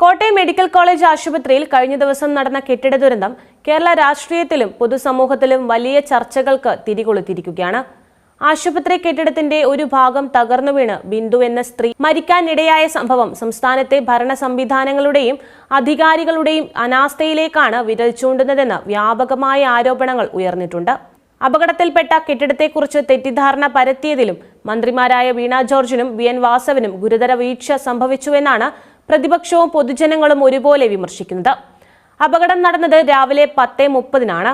Kottayam medical college ആശുപത്രിയിൽ കഴിഞ്ഞ ദിവസം നടന്ന കെട്ടിട ദുരന്തം കേരള രാഷ്ട്രീയത്തിലും പൊതുസമൂഹത്തിലും വലിയ ചർച്ചകൾക്ക് തിരികൊളുത്തിയിരിക്കുകയാണ്. ആശുപത്രി കെട്ടിടത്തിന്റെ ഒരു ഭാഗം തകർന്നു വീണ് ബിന്ദു എന്ന സ്ത്രീ മരിക്കാനിടയായ സംഭവം സംസ്ഥാനത്തെ ഭരണ സംവിധാനങ്ങളുടെയും അധികാരികളുടെയും അനാസ്ഥയിലേക്കാണ് വിരൽ ചൂണ്ടുന്നതെന്ന് വ്യാപകമായ ആരോപണങ്ങൾ ഉയർന്നിട്ടുണ്ട്. അപകടത്തിൽപ്പെട്ട കെട്ടിടത്തെക്കുറിച്ച് തെറ്റിദ്ധാരണ പരത്തിയതിലും മന്ത്രിമാരായ വീണ ജോർജിനും വി എൻ വാസവനും ഗുരുതര വീഴ്ച സംഭവിച്ചുവെന്നാണ് പ്രതിപക്ഷവും പൊതുജനങ്ങളും ഒരുപോലെ വിമർശിക്കുന്നത്. അപകടം നടന്നത് രാവിലെ പത്ത് മുപ്പതിനാണ്.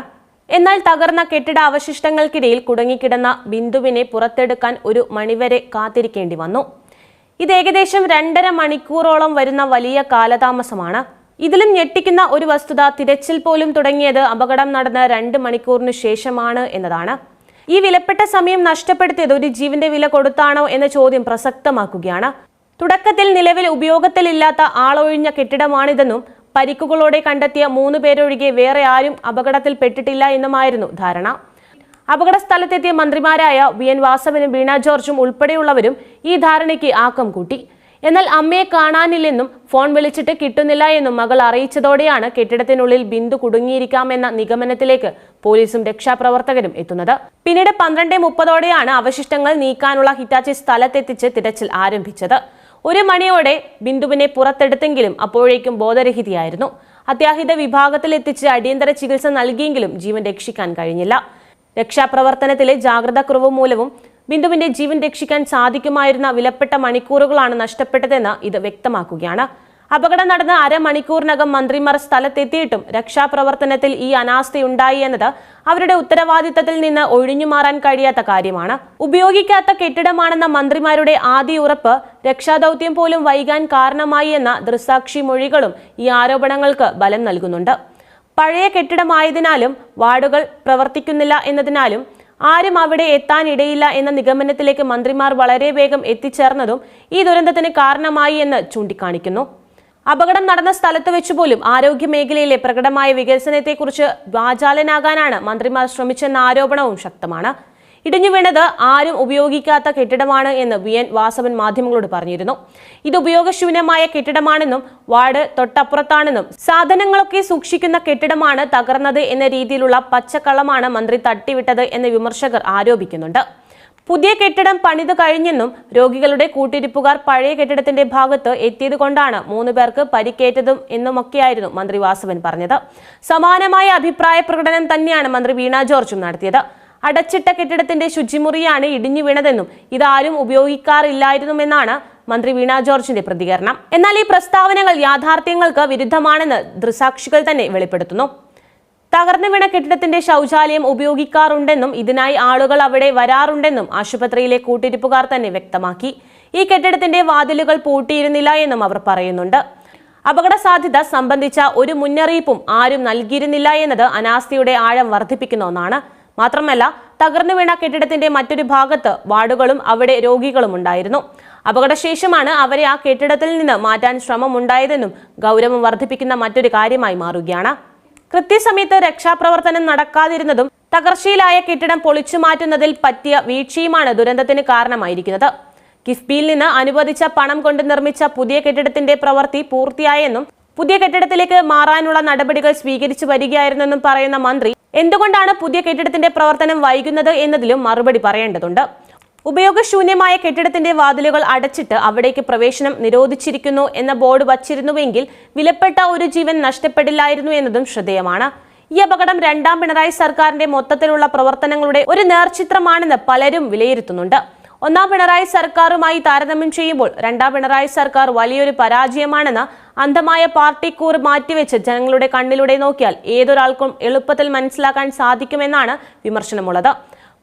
എന്നാൽ തകർന്ന കെട്ടിട അവശിഷ്ടങ്ങൾക്കിടയിൽ കുടുങ്ങിക്കിടന്ന ബിന്ദുവിനെ പുറത്തെടുക്കാൻ ഒരു മണിവരെ കാത്തിരിക്കേണ്ടി വന്നു. ഇത് ഏകദേശം രണ്ടര മണിക്കൂറോളം വരുന്ന വലിയ കാലതാമസമാണ്. ഇതിലും ഞെട്ടിക്കുന്ന ഒരു വസ്തുത തിരച്ചിൽ പോലും തുടങ്ങിയത് അപകടം നടന്ന രണ്ട് മണിക്കൂറിന് ശേഷമാണ് എന്നതാണ്. ഈ വിലപ്പെട്ട സമയം നഷ്ടപ്പെടുത്തിയത് ഒരു ജീവന്റെ വില കൊടുത്താണോ എന്ന ചോദ്യം പ്രസക്തമാക്കുകയാണ്. തുടക്കത്തിൽ നിലവിൽ ഉപയോഗത്തിലില്ലാത്ത ആളൊഴിഞ്ഞ കെട്ടിടമാണിതെന്നും പരിക്കുകളോടെ കണ്ടെത്തിയ മൂന്ന് പേരൊഴികെ വേറെ ആരും അപകടത്തിൽപ്പെട്ടിട്ടില്ല എന്നുമായിരുന്നു ധാരണ. അപകട സ്ഥലത്തെത്തിയ മന്ത്രിമാരായ വി എൻ വാസവനും വീണ ജോർജും ഉൾപ്പെടെയുള്ളവരും ഈ ധാരണയ്ക്ക് ആക്കം കൂട്ടി. എന്നാൽ അമ്മയെ കാണാനില്ലെന്നും ഫോൺ വിളിച്ചിട്ട് കിട്ടുന്നില്ല എന്നും മകൾ അറിയിച്ചതോടെയാണ് കെട്ടിടത്തിനുള്ളിൽ ബിന്ദു കുടുങ്ങിയിരിക്കാമെന്ന നിഗമനത്തിലേക്ക് പോലീസും രക്ഷാപ്രവർത്തകരും എത്തുന്നത്. പിന്നീട് പന്ത്രണ്ട് മുപ്പതോടെയാണ് അവശിഷ്ടങ്ങൾ നീക്കാനുള്ള ഹിറ്റാച്ചി സ്ഥലത്തെത്തിച്ച് തിരച്ചിൽ ആരംഭിച്ചത്. ഒരു മണിയോടെ ബിന്ദുവിനെ പുറത്തെടുത്തെങ്കിലും അപ്പോഴേക്കും ബോധരഹിതയായിരുന്നു. അത്യാഹിത വിഭാഗത്തിൽ എത്തിച്ച് അടിയന്തര ചികിത്സ നൽകിയെങ്കിലും ജീവൻ രക്ഷിക്കാൻ കഴിഞ്ഞില്ല. രക്ഷാപ്രവർത്തനത്തിലെ ജാഗ്രതാക്കുറവ് മൂലവും ബിന്ദുവിന്റെ ജീവൻ രക്ഷിക്കാൻ സാധിക്കുമായിരുന്ന വിലപ്പെട്ട മണിക്കൂറുകളാണ് നഷ്ടപ്പെട്ടതെന്ന് ഇത് വ്യക്തമാക്കുകയാണ്. അപകടം നടന്ന അരമണിക്കൂറിനകം മന്ത്രിമാർ സ്ഥലത്തെത്തിയിട്ടും രക്ഷാപ്രവർത്തനത്തിൽ ഈ അനാസ്ഥയുണ്ടായി എന്നത് അവരുടെ ഉത്തരവാദിത്തത്തിൽ നിന്ന് ഒഴിഞ്ഞുമാറാൻ കഴിയാത്ത കാര്യമാണ്. ഉപയോഗിക്കാത്ത കെട്ടിടമാണെന്ന മന്ത്രിമാരുടെ ആദ്യ ഉറപ്പ് രക്ഷാദൌത്യം പോലും വൈകാൻ കാരണമായി എന്ന ദൃസാക്ഷി മൊഴികളും ഈ ആരോപണങ്ങൾക്ക് ബലം നൽകുന്നുണ്ട്. പഴയ കെട്ടിടമായതിനാലും വാർഡുകൾ പ്രവർത്തിക്കുന്നില്ല എന്നതിനാലും ആരും അവിടെ എത്താനിടയില്ല എന്ന നിഗമനത്തിലേക്ക് മന്ത്രിമാർ വളരെ വേഗം എത്തിച്ചേർന്നതും ഈ ദുരന്തത്തിന് കാരണമായി എന്ന് ചൂണ്ടിക്കാണിക്കുന്നു. അപകടം നടന്ന സ്ഥലത്ത് വെച്ച് പോലും ആരോഗ്യ മേഖലയിലെ പ്രകടമായ വികസനത്തെക്കുറിച്ച് വാചാലനാകാനാണ് മന്ത്രിമാർ ശ്രമിച്ചെന്ന ആരോപണവും ശക്തമാണ്. ഇടിഞ്ഞു വീണത് ആരും ഉപയോഗിക്കാത്ത കെട്ടിടമാണ് എന്ന് വി എൻ വാസവൻ മാധ്യമങ്ങളോട് പറഞ്ഞിരുന്നു. ഇത് ഉപയോഗശൂന്യമായ കെട്ടിടമാണെന്നും വാർഡ് തൊട്ടപ്പുറത്താണെന്നും സാധനങ്ങളൊക്കെ സൂക്ഷിക്കുന്ന കെട്ടിടമാണ് തകർന്നത് എന്ന രീതിയിലുള്ള പച്ചക്കള്ളമാണ് മന്ത്രി തട്ടിവിട്ടത് എന്ന് വിമർശകർ ആരോപിക്കുന്നുണ്ട്. പുതിയ കെട്ടിടം പണിത് കഴിഞ്ഞെന്നും രോഗികളുടെ കൂട്ടിരിപ്പുകാർ പഴയ കെട്ടിടത്തിന്റെ ഭാഗത്ത് എത്തിയത് കൊണ്ടാണ് മൂന്ന് പേർക്ക് പരിക്കേറ്റതും എന്നുമൊക്കെയായിരുന്നു മന്ത്രി വാസവൻ പറഞ്ഞത്. സമാനമായ അഭിപ്രായ പ്രകടനം തന്നെയാണ് മന്ത്രി വീണ ജോർജും നടത്തിയത്. അടച്ചിട്ട കെട്ടിടത്തിന്റെ ശുചിമുറിയാണ് ഇടിഞ്ഞു വീണതെന്നും ഇതാരും ഉപയോഗിക്കാറില്ലായിരുന്നുമെന്നാണ് മന്ത്രി വീണ ജോർജിന്റെ പ്രതികരണം. എന്നാൽ ഈ പ്രസ്താവനകൾ യാഥാർത്ഥ്യങ്ങൾക്ക് വിരുദ്ധമാണെന്ന് ദൃസാക്ഷികൾ തന്നെ വെളിപ്പെടുത്തുന്നു. തകർന്നു വീണ കെട്ടിടത്തിന്റെ ശൗചാലയം ഉപയോഗിക്കാറുണ്ടെന്നും ഇതിനായി ആളുകൾ അവിടെ വരാറുണ്ടെന്നും ആശുപത്രിയിലെ കൂട്ടിരിപ്പുകാർ തന്നെ വ്യക്തമാക്കി. ഈ കെട്ടിടത്തിന്റെ വാതിലുകൾ പൂട്ടിയിരുന്നില്ല എന്നും അവർ പറയുന്നുണ്ട്. അപകട സാധ്യത സംബന്ധിച്ച ഒരു മുന്നറിയിപ്പും ആരും നൽകിയിരുന്നില്ല എന്നത് അനാസ്ഥയുടെ ആഴം വർദ്ധിപ്പിക്കുന്ന ഒന്നാണ്. മാത്രമല്ല തകർന്നു വീണ കെട്ടിടത്തിന്റെ മറ്റൊരു ഭാഗത്ത് വാർഡുകളും അവിടെ രോഗികളും ഉണ്ടായിരുന്നു. അപകടശേഷമാണ് അവരെ ആ കെട്ടിടത്തിൽ നിന്ന് മാറ്റാൻ ശ്രമമുണ്ടായതെന്നും ഗൗരവം വർദ്ധിപ്പിക്കുന്ന മറ്റൊരു കാര്യമായി മാറുകയാണ്. കൃത്യസമയത്ത് രക്ഷാപ്രവർത്തനം നടക്കാതിരുന്നതും തകർച്ചയിലായ കെട്ടിടം പൊളിച്ചു മാറ്റുന്നതിൽ പറ്റിയ വീഴ്ചയുമാണ് ദുരന്തത്തിന് കാരണമായിരിക്കുന്നത്. കിഫ്ബിയിൽ നിന്ന് അനുവദിച്ച പണം കൊണ്ട് നിർമ്മിച്ച പുതിയ കെട്ടിടത്തിന്റെ പ്രവൃത്തി പൂർത്തിയായെന്നും പുതിയ കെട്ടിടത്തിലേക്ക് മാറാനുള്ള നടപടികൾ സ്വീകരിച്ചു വരികയായിരുന്നെന്നും പറയുന്ന മന്ത്രി എന്തുകൊണ്ടാണ് പുതിയ കെട്ടിടത്തിന്റെ പ്രവർത്തനം വൈകുന്നത് എന്നതിലും മറുപടി പറയേണ്ടതുണ്ട്. ഉപയോഗശൂന്യമായ കെട്ടിടത്തിന്റെ വാതിലുകൾ അടച്ചിട്ട് അവിടേക്ക് പ്രവേശനം നിരോധിച്ചിരിക്കുന്നു എന്ന ബോർഡ് വച്ചിരുന്നുവെങ്കിൽ വിലപ്പെട്ട ഒരു ജീവൻ നഷ്ടപ്പെടില്ലായിരുന്നു എന്നതും ശ്രദ്ധേയമാണ്. ഈ അപകടം രണ്ടാം പിണറായി സർക്കാരിന്റെ മൊത്തത്തിലുള്ള പ്രവർത്തനങ്ങളുടെ ഒരു നേർചിത്രമാണെന്ന് പലരും വിലയിരുത്തുന്നുണ്ട്. ഒന്നാം പിണറായി സർക്കാരുമായി താരതമ്യം ചെയ്യുമ്പോൾ രണ്ടാം പിണറായി സർക്കാർ വലിയൊരു പരാജയമാണെന്ന് അന്ധമായ പാർട്ടി കൂർ മാറ്റിവെച്ച് ജനങ്ങളുടെ കണ്ണിലൂടെ നോക്കിയാൽ ഏതൊരാൾക്കും എളുപ്പത്തിൽ മനസ്സിലാക്കാൻ സാധിക്കുമെന്നാണ് വിമർശനമുള്ളത്.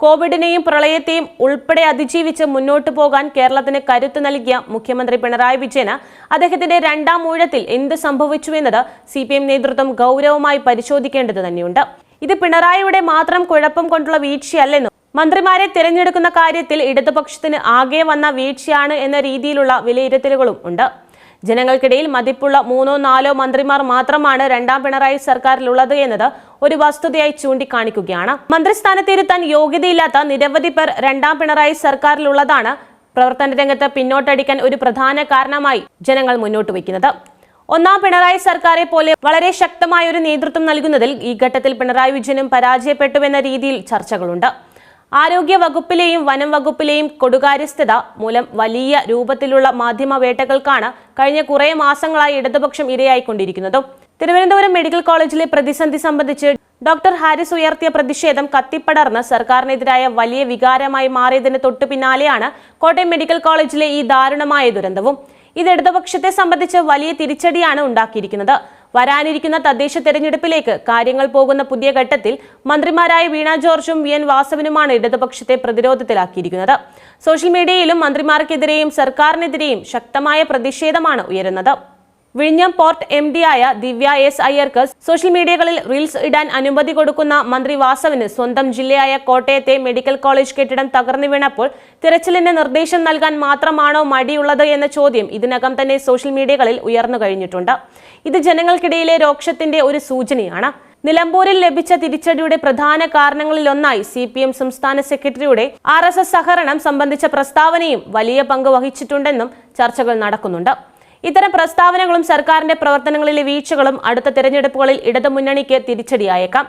കോവിഡിനെയും പ്രളയത്തെയും ഉൾപ്പെടെ അതിജീവിച്ച് മുന്നോട്ടു പോകാൻ കേരളത്തിന് കരുത്ത് നൽകിയ മുഖ്യമന്ത്രി പിണറായി വിജയന് അദ്ദേഹത്തിന്റെ രണ്ടാം ഊഴത്തിൽ എന്ത് സംഭവിച്ചു എന്നത് സി പി എം നേതൃത്വം ഗൗരവമായി പരിശോധിക്കേണ്ടത് തന്നെയുണ്ട്. ഇത് പിണറായിയുടെ മാത്രം കുഴപ്പം കൊണ്ടുള്ള വീഴ്ചയല്ലെന്നും മന്ത്രിമാരെ തിരഞ്ഞെടുക്കുന്ന കാര്യത്തിൽ ഇടതുപക്ഷത്തിന് ആകെ വന്ന വീഴ്ചയാണ് എന്ന രീതിയിലുള്ള വിലയിരുത്തലുകളും ഉണ്ട്. ജനങ്ങൾക്കിടയിൽ മതിപ്പുള്ള മൂന്നോ നാലോ മന്ത്രിമാർ മാത്രമാണ് രണ്ടാം പിണറായി സർക്കാരിലുള്ളത് എന്നത് ഒരു വസ്തുതയായി ചൂണ്ടിക്കാണിക്കുകയാണ്. മന്ത്രിസ്ഥാനത്തിരുത്താൻ യോഗ്യതയില്ലാത്ത നിരവധി പേർ രണ്ടാം പിണറായി സർക്കാരിലുള്ളതാണ്. പ്രവർത്തന രംഗത്ത് പിന്നോട്ടടിക്കാൻ ഒരു പ്രധാന കാരണമായി ജനങ്ങൾ മുന്നോട്ട് വയ്ക്കുന്നത്. ഒന്നാം പിണറായി സർക്കാരെ പോലെ വളരെ ശക്തമായ ഒരു നേതൃത്വം നൽകുന്നതിൽ ഈ ഘട്ടത്തിൽ പിണറായി വിജയനും പരാജയപ്പെട്ടുവെന്ന രീതിയിൽ ചർച്ചകളുണ്ട്. ആരോഗ്യ വകുപ്പിലെയും വനം വകുപ്പിലെയും കൊടുകാര്യസ്ഥത മൂലം വലിയ രൂപത്തിലുള്ള മാധ്യമ വേട്ടകൾക്കാണ് കഴിഞ്ഞ കുറേ മാസങ്ങളായി ഇടതുപക്ഷം ഇരയായിക്കൊണ്ടിരിക്കുന്നത്. തിരുവനന്തപുരം മെഡിക്കൽ കോളേജിലെ പ്രതിസന്ധി സംബന്ധിച്ച് ഡോക്ടർ ഹാരിസ് ഉയർത്തിയ പ്രതിഷേധം കത്തിപ്പടർന്ന് സർക്കാരിനെതിരായ വലിയ വികാരമായി മാറിയതിന് തൊട്ടു പിന്നാലെയാണ് കോട്ടയം മെഡിക്കൽ കോളേജിലെ ഈ ദാരുണമായ ദുരന്തവും. ഇത് ഇടതുപക്ഷത്തെ സംബന്ധിച്ച് വലിയ തിരിച്ചടിയാണ് ഉണ്ടാക്കിയിരിക്കുന്നത്. വരാനിരിക്കുന്ന തദ്ദേശ തെരഞ്ഞെടുപ്പിലേക്ക് കാര്യങ്ങൾ പോകുന്ന പുതിയ ഘട്ടത്തിൽ മന്ത്രിമാരായ വീണ ജോർജും വി എൻ വാസവനുമാണ് ഇടതുപക്ഷത്തെ പ്രതിരോധത്തിലാക്കിയിരിക്കുന്നത്. സോഷ്യൽ മീഡിയയിലും മന്ത്രിമാർക്കെതിരെയും സർക്കാരിനെതിരെയും ശക്തമായ പ്രതിഷേധമാണ് ഉയരുന്നത്. വിഴിഞ്ഞം പോർട്ട് എം ഡി ആയ ദിവ്യ എസ് അയ്യർക്ക് സോഷ്യൽ മീഡിയകളിൽ റീൽസ് ഇടാൻ അനുമതി കൊടുക്കുന്ന മന്ത്രി വാസവിന് സ്വന്തം ജില്ലയായ കോട്ടയത്തെ മെഡിക്കൽ കോളേജ് കെട്ടിടം തകർന്നു വീണപ്പോൾ തിരച്ചിലിന് നിർദ്ദേശം നൽകാൻ മാത്രമാണോ മടിയുള്ളത് എന്ന ചോദ്യം ഇതിനകം തന്നെ സോഷ്യൽ മീഡിയകളിൽ ഉയർന്നു കഴിഞ്ഞിട്ടുണ്ട്. ഇത് ജനങ്ങൾക്കിടയിലെ രോക്ഷത്തിന്റെ ഒരു സൂചനയാണ്. നിലമ്പൂരിൽ ലഭിച്ച തിരിച്ചടിയുടെ പ്രധാന കാരണങ്ങളിലൊന്നായി സി പി എം സംസ്ഥാന സെക്രട്ടറിയുടെ ആർ എസ് എസ് സഹകരണം സംബന്ധിച്ച പ്രസ്താവനയും വലിയ പങ്ക് വഹിച്ചിട്ടുണ്ടെന്നും ചർച്ചകൾ നടക്കുന്നുണ്ട്. ഇത്തരം പ്രസ്താവനകളും സർക്കാരിന്റെ പ്രവർത്തനങ്ങളിലെ വീഴ്ചകളും അടുത്ത തെരഞ്ഞെടുപ്പുകളിൽ ഇടതുമുന്നണിക്ക് തിരിച്ചടിയായേക്കാം.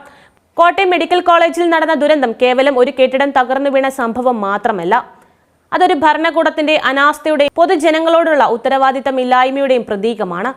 കോട്ടയം മെഡിക്കൽ കോളേജിൽ നടന്ന ദുരന്തം കേവലം ഒരു കെട്ടിടം തകർന്നു വീണ സംഭവം മാത്രമല്ല. അതൊരു ഭരണകൂടത്തിന്റെ അനാസ്ഥയുടെയും പൊതുജനങ്ങളോടുള്ള ഉത്തരവാദിത്തമില്ലായ്മയുടെയും പ്രതീകമാണ്.